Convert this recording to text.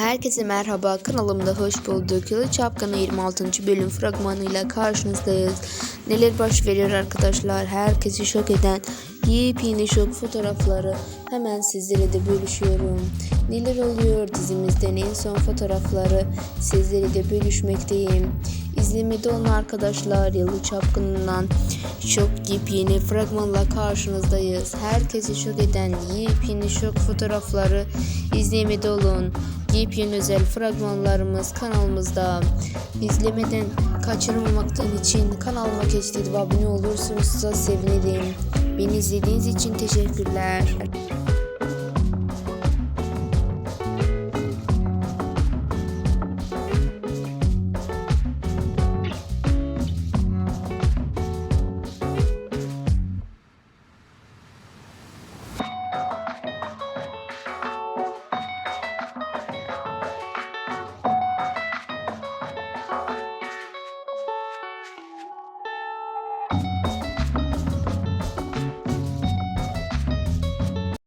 Herkese merhaba kanalımda hoş bulduk. Yalı Çapkını 26. bölüm fragmanıyla karşınızdayız. Neler baş veriyor arkadaşlar herkesi şok eden yepyeni şok fotoğrafları hemen sizlere de bölüşüyorum. Neler oluyor dizimizden en son fotoğrafları sizlere de bölüşmekteyim. İzlemede olan arkadaşlar Yalı Çapkını'ndan şok yepyeni fragmanla karşınızdayız. Herkesi şok eden yepyeni şok fotoğrafları izlemede olun. Yepyeni özel fragmanlarımız kanalımızda. İzlemeden kaçırmamaktan için kanalıma keşfedip abone olursunuz sevinirim. Beni izlediğiniz için teşekkürler.